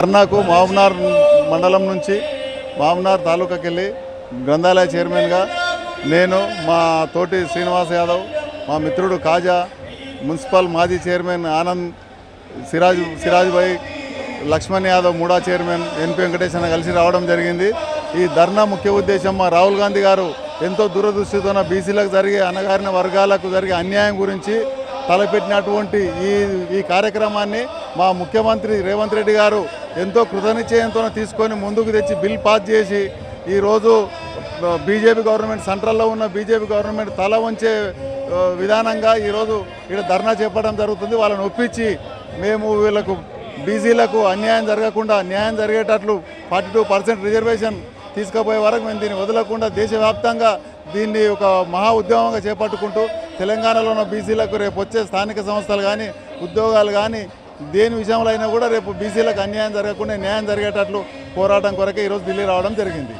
ధర్నాకు మామనార్ మండలం నుంచి మామనార్ తాలూకాకి వెళ్ళి గ్రంథాలయ చైర్మన్గా నేను మా తోటి శ్రీనివాస్ యాదవ్ మా మిత్రుడు కాజా మున్సిపల్ మాజీ chairman Anand Siraj Siraj Bhai Laxman Yadav MUDA chairman ఎన్పి Venkatesh అన్న కలిసి రావడం జరిగింది. ఈ ధర్నా ముఖ్య ఉద్దేశం మా రాహుల్ గాంధీ గారు ఎంతో దూరదృష్టితో బీసీలకు జరిగే అణగారిన వర్గాలకు జరిగే అన్యాయం గురించి తలపెట్టినటువంటి ఈ ఈ కార్యక్రమాన్ని మా ముఖ్యమంత్రి రేవంత్ రెడ్డి గారు ఎంతో కృతనిశ్చయంతో తీసుకొని ముందుకు తెచ్చి బిల్ పాస్ చేసి ఈరోజు బీజేపీ గవర్నమెంట్ సెంట్రల్లో ఉన్న బీజేపీ గవర్నమెంట్ తల వంచే విధానంగా ఈరోజు ఇక్కడ ధర్నా చేపట్టడం జరుగుతుంది. వాళ్ళని ఒప్పించి మేము వీళ్ళకు బీసీలకు అన్యాయం జరగకుండా న్యాయం జరిగేటట్లు ఫార్టీ టూ పర్సెంట్ రిజర్వేషన్ తీసుకుపోయే వరకు మేము దీన్ని వదలకుండా దేశవ్యాప్తంగా దీన్ని ఒక మహా ఉద్యమంగా చేపట్టుకుంటూ తెలంగాణలో ఉన్న బీసీలకు రేపు వచ్చే స్థానిక సంస్థలు కానీ ఉద్యోగాలు కానీ దేని విషయంలో అయినా కూడా రేపు బీసీలకు అన్యాయం జరగకుండా న్యాయం జరిగేటట్లు పోరాటం కొరకే ఈరోజు ఢిల్లీ రావడం జరిగింది.